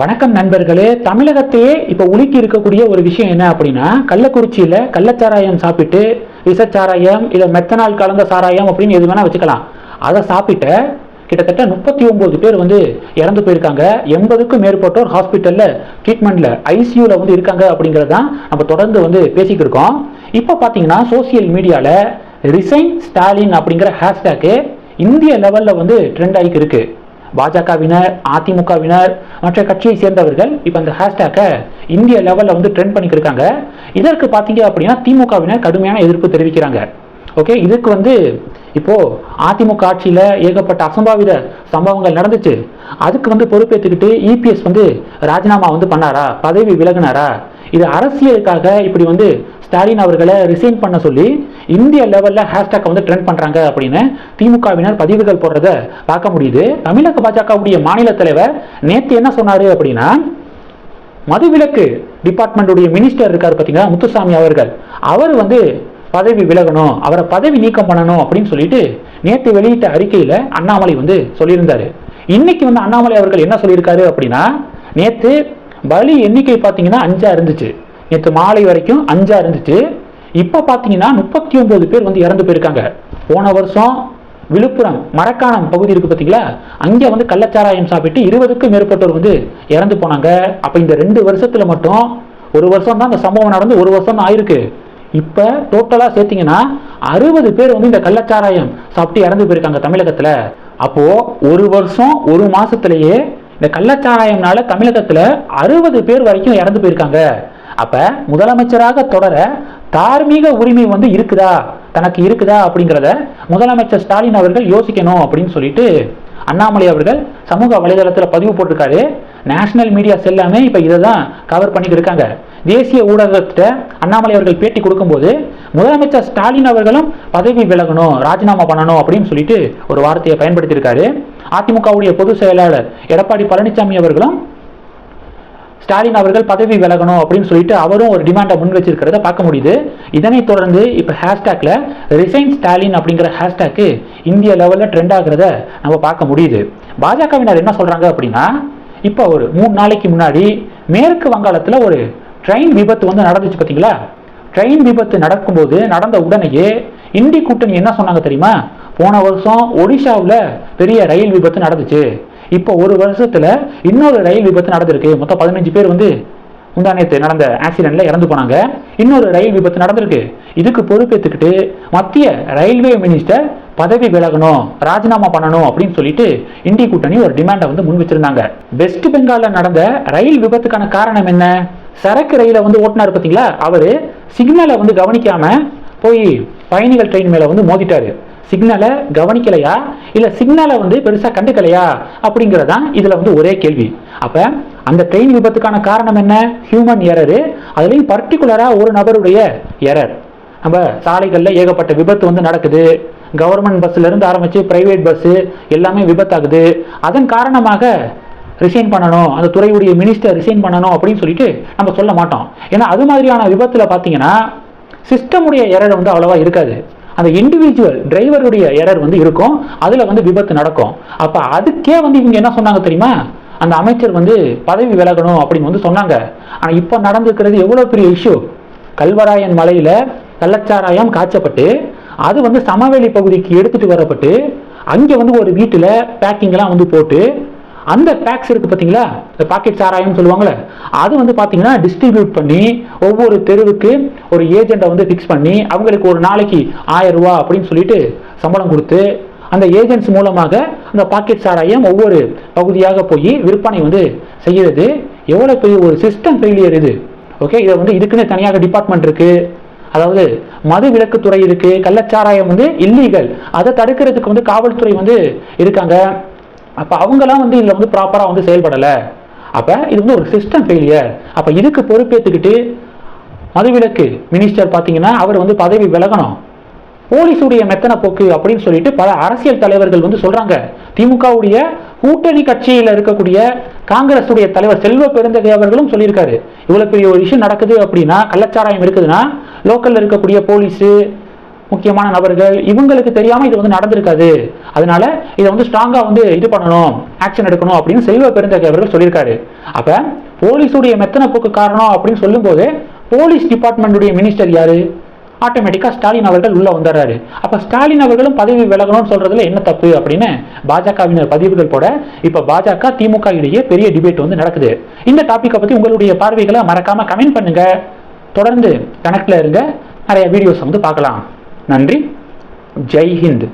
வணக்கம் நண்பர்களே தமிழகத்தையே இப்போ உலுக்கி இருக்கக்கூடிய ஒரு விஷயம் என்ன அப்படின்னா கள்ளக்குறிச்சியில் கள்ளச்சாராயம் சாப்பிட்டு விஷச்சாராயம் இல்லை மெத்தனால் கலந்த சாராயம் அப்படின்னு எது வேணால் வச்சுக்கலாம். அதை சாப்பிட்ட கிட்டத்தட்ட முப்பத்தி ஒம்பது பேர் வந்து இறந்து போயிருக்காங்க. எண்பதுக்கும் மேற்பட்டோர் ஹாஸ்பிட்டலில் ட்ரீட்மெண்ட்டில் ஐசியூவில் வந்து இருக்காங்க அப்படிங்கிறது தான் நம்ம தொடர்ந்து வந்து பேசிக்கிட்டு இருக்கோம். இப்போ பார்த்தீங்கன்னா சோசியல் மீடியாவில் ரிசைன் ஸ்டாலின் அப்படிங்கிற ஹேஷ்டேக்கு இந்திய லெவலில் வந்து ட்ரெண்ட் ஆகிக்கு இருக்குது பாஜகவினர் அதிமுகவினர் மற்ற கட்சியை சேர்ந்தவர்கள் இப்போ அந்த ஹேஷ்டேக்கை இந்திய லெவலில் வந்து ட்ரெண்ட் பண்ணிக்கிட்டு இருக்காங்க. இதற்கு பார்த்தீங்க அப்படின்னா திமுகவினர் கடுமையான எதிர்ப்பு தெரிவிக்கிறாங்க. ஓகே இதுக்கு வந்து இப்போது அதிமுக ஆட்சியில் ஏகப்பட்ட அசம்பாவித சம்பவங்கள் நடந்துச்சு. அதுக்கு வந்து பொறுப்பேற்றுக்கிட்டு இபிஎஸ் வந்து ராஜினாமா வந்து பண்ணாரா? பதவி விலகினாரா? இது அரசியலுக்காக இப்படி வந்து ஸ்டாலின் அவர்களை ரிசைன் பண்ண சொல்லி இந்திய லெவலில் ஹேஷ்டாக் வந்து ட்ரெண்ட் பண்ணுறாங்க அப்படின்னு திமுகவினர் பதிவுகள் போடுறத பார்க்க முடியுது. தமிழக பாஜகவுடைய மாநில தலைவர் நேற்று என்ன சொன்னார் அப்படின்னா மதுவிலக்கு டிபார்ட்மெண்ட்டுடைய மினிஸ்டர் இருக்கார் பார்த்தீங்களா முத்துசாமி அவர்கள். அவர் வந்து பதவி விலகணும் அவரை பதவி நீக்கம் பண்ணணும் அப்படின்னு சொல்லிட்டு நேற்று வெளியிட்ட அறிக்கையில் அண்ணாமலை வந்து சொல்லியிருந்தார். இன்னைக்கு வந்து அண்ணாமலை அவர்கள் என்ன சொல்லியிருக்காரு அப்படின்னா நேற்று பலி எண்ணிக்கை பார்த்தீங்கன்னா அஞ்சா இருந்துச்சு. நேற்று மாலை வரைக்கும் அஞ்சா இருந்துச்சு. இப்போ பார்த்தீங்கன்னா முப்பத்தி ஒன்பது பேர் வந்து இறந்து போயிருக்காங்க. போன வருஷம் விழுப்புரம் மரக்காணம் பகுதி இருக்கு பார்த்தீங்களா அங்கே வந்து கள்ளச்சாராயம் சாப்பிட்டு இருபதுக்கும் மேற்பட்டோர் வந்து இறந்து போனாங்க. அப்போ இந்த ரெண்டு வருஷத்தில் மட்டும் ஒரு வருஷம் தான் அந்த சம்பவம் நடந்து ஒரு வருஷம் தான் ஆயிருக்கு. இப்போ டோட்டலாக சேர்த்தீங்கன்னா அறுபது பேர் வந்து இந்த கள்ளச்சாராயம் சாப்பிட்டு இறந்து போயிருக்காங்க தமிழகத்தில். அப்போது ஒரு வருஷம் ஒரு மாதத்துலேயே இந்த கள்ளச்சாராயம்னால தமிழகத்தில் அறுபது பேர் வரைக்கும் இறந்து போயிருக்காங்க. அப்போ முதலமைச்சராக தொடர தார்மீக உரிமை வந்து இருக்குதா? தனக்கு இருக்குதா அப்படிங்கிறத முதலமைச்சர் ஸ்டாலின் அவர்கள் யோசிக்கணும் அப்படின்னு சொல்லிட்டு அண்ணாமலை அவர்கள் சமூக வலைதளத்தில் பதிவு போட்டிருக்காரு. நேஷனல் மீடியாஸ் எல்லாமே இப்போ இதை தான் கவர் பண்ணிட்டு இருக்காங்க. தேசிய ஊடகத்திட்ட அண்ணாமலை அவர்கள் பேட்டி கொடுக்கும்போது முதலமைச்சர் ஸ்டாலின் அவர்களும் பதவி விலகணும் ராஜினாமா பண்ணணும் அப்படின்னு சொல்லிட்டு ஒரு வார்த்தையை பயன்படுத்தியிருக்காரு. அதிமுகவுடைய பொதுச் செயலாளர் எடப்பாடி பழனிசாமி அவர்களும் ஸ்டாலின் அவர்கள் பதவி விலகணும் அப்படின்னு சொல்லிட்டு அவரும் ஒரு டிமாண்டை முன் வச்சிருக்கிறத பார்க்க முடியுது. இதனைத் தொடர்ந்து இப்போ ஹேஷ்டேக்ல ரிசைன் ஸ்டாலின் அப்படிங்கிற ஹேஷ்டேக்கு இந்திய லெவலில் ட்ரெண்ட் ஆகிறத நம்ம பார்க்க முடியுது. பாஜகவினர் என்ன சொல்றாங்க அப்படின்னா இப்போ ஒரு மூணு நாளைக்கு முன்னாடி மேற்கு வங்காளத்தில் ஒரு ட்ரெயின் விபத்து வந்து நடந்துச்சு பார்த்தீங்களா ட்ரெயின் விபத்து நடக்கும்போது நடந்த உடனேயே இந்தி கூட்டணி என்ன சொன்னாங்க தெரியுமா? போன வருஷம் ஒடிஷாவில் பெரிய ரயில் விபத்து நடந்துச்சு. இப்போ ஒரு வருஷத்தில் இன்னொரு ரயில் விபத்து நடந்திருக்கு. மொத்தம் பதினஞ்சு பேர் வந்து முந்தானத்து நடந்த ஆக்சிடென்ட்ல இறந்து போனாங்க. இன்னொரு ரயில் விபத்து நடந்திருக்கு. இதுக்கு பொறுப்பேற்றுக்கிட்டு மத்திய ரயில்வே மினிஸ்டர் பதவி விலகணும் ராஜினாமா பண்ணணும் அப்படின்னு சொல்லிட்டு இந்திய கூட்டணி ஒரு டிமாண்டை வந்து முன் வச்சிருந்தாங்க. வெஸ்ட் பெங்காலில் நடந்த ரயில் விபத்துக்கான காரணம் என்ன? சரக்கு ரயிலை வந்து ஓட்டினார் பார்த்தீங்களா அவர் சிக்னலை வந்து கவனிக்காம போய் பயணிகள் ட்ரெயின் மேலே வந்து மோதிட்டாரு. சிக்னலை கவனிக்கலையா? இல்லை சிக்னலை வந்து பெருசாக கண்டுக்கலையா? அப்படிங்கறதான் இதில் வந்து ஒரே கேள்வி. அப்போ அந்த ட்ரெயின் விபத்துக்கான காரணம் என்ன? ஹியூமன் எரரு அதுலேயும் பர்டிகுலராக ஒரு நபருடைய எரர் நம்ம சாலைகளில் ஏகப்பட்ட விபத்து வந்து நடக்குது. கவர்மெண்ட் பஸ்ஸுலேருந்து ஆரம்பித்து ப்ரைவேட் பஸ்ஸு எல்லாமே விபத்தாகுது. அதன் காரணமாக ரிசைன் பண்ணணும். அந்த துறையுடைய மினிஸ்டர் ரிசைன் பண்ணணும் அப்படின்னு சொல்லிட்டு நம்ம சொல்ல மாட்டோம். ஏன்னா அது மாதிரியான விபத்தில் பார்த்தீங்கன்னா சிஸ்டமுடைய எரர் வந்து அவ்வளோவா இருக்காது. அந்த இண்டிவிஜுவல் டிரைவருடைய எரர் வந்து இருக்கும். அதில் வந்து விபத்து நடக்கும். அப்போ அதுக்கே வந்து இவங்க என்ன சொன்னாங்க தெரியுமா? அந்த அமைச்சர் வந்து பதவி விலகணும் அப்படின்னு வந்து சொன்னாங்க. ஆனால் இப்போ நடந்துக்கிறது எவ்வளோ பெரிய இஷ்யூ கல்வராயன் மலையில் கள்ளச்சாராயம் காய்ச்சப்பட்டு அது வந்து சமவெளி பகுதிக்கு எடுத்துட்டு வரப்பட்டு அங்கே வந்து ஒரு வீட்டில் பேக்கிங்லாம் வந்து போட்டு அந்த பேக்ஸ் இருக்கு பார்த்தீங்களா இந்த பாக்கெட் சாராயம் சொல்லுவாங்களே அது வந்து பார்த்தீங்கன்னா டிஸ்ட்ரிபியூட் பண்ணி ஒவ்வொரு தெருவுக்கு ஒரு ஏஜெண்ட்டை வந்து ஃபிக்ஸ் பண்ணி அவங்களுக்கு ஒரு நாளைக்கு ஆயிரம் ரூபா அப்படின்னு சொல்லிட்டு சம்பளம் கொடுத்து அந்த ஏஜென்ட்ஸ் மூலமாக அந்த பாக்கெட் சாராயம் ஒவ்வொரு பகுதியாக போய் விற்பனை வந்து செய்கிறது. எவ்வளோ பெரிய ஒரு சிஸ்டம் ஃபெயிலியர் இது. ஓகே இதை வந்து இதுக்குன்னு தனியாக டிபார்ட்மெண்ட் இருக்கு. அதாவது மது விலக்குத்துறை இருக்கு கள்ளச்சாராயம் வந்து இல்லீகல் அதை தடுக்கிறதுக்கு வந்து காவல்துறை வந்து இருக்காங்க. அப்போ அவங்கெல்லாம் வந்து இதில் வந்து ப்ராப்பராக வந்து செயல்படலை. அப்போ இது வந்து ஒரு சிஸ்டம் ஃபெயிலியர் அப்போ இதுக்கு பொறுப்பேற்றுக்கிட்டு மதுவிலக்கு மினிஸ்டர் பார்த்தீங்கன்னா அவர் வந்து பதவி விலகணும். போலீஸுடைய மெத்தன போக்கு அப்படின்னு சொல்லிட்டு பல அரசியல் தலைவர்கள் வந்து சொல்றாங்க. திமுகவுடைய கூட்டணி கட்சியில் இருக்கக்கூடிய காங்கிரஸுடைய தலைவர் செல்வ பெருந்தகை அவர்களும் சொல்லியிருக்காரு. இவ்வளோ பெரிய ஒரு விஷயம் நடக்குது அப்படின்னா கள்ளச்சாராயம் இருக்குதுன்னா லோக்கலில் இருக்கக்கூடிய போலீஸு முக்கியமான நபர்கள் இவங்களுக்கு தெரியாமல் இது வந்து நடந்திருக்காது. அதனால இதை வந்து ஸ்ட்ராங்காக வந்து இது பண்ணணும் ஆக்ஷன் எடுக்கணும் அப்படின்னு செல்வ பெருந்தகை அவர்கள் சொல்லியிருக்காரு. அப்போ போலீஸுடைய மெத்தன போக்கு காரணம் அப்படின்னு சொல்லும்போது போலீஸ் டிபார்ட்மெண்ட்டுடைய மினிஸ்டர் யாரு? ஆட்டோமேட்டிக்காக ஸ்டாலின் அவர்கள் உள்ளே வந்துடுறாரு. அப்போ ஸ்டாலின் அவர்களும் பதவி விலகணும்னு சொல்கிறதுல என்ன தப்பு அப்படின்னு பாஜகவினர் பதிவுகள் போட இப்போ பாஜக திமுக இடையே பெரிய டிபேட் வந்து நடக்குது. இந்த டாப்பிக்கை பற்றி உங்களுடைய பார்வைகளை மறக்காமல் கமெண்ட் பண்ணுங்கள் தொடர்ந்து கணக்கில் இருங்க. நிறைய வீடியோஸ் வந்து பார்க்கலாம். நன்றி. ஜெய் ஹிந்த்.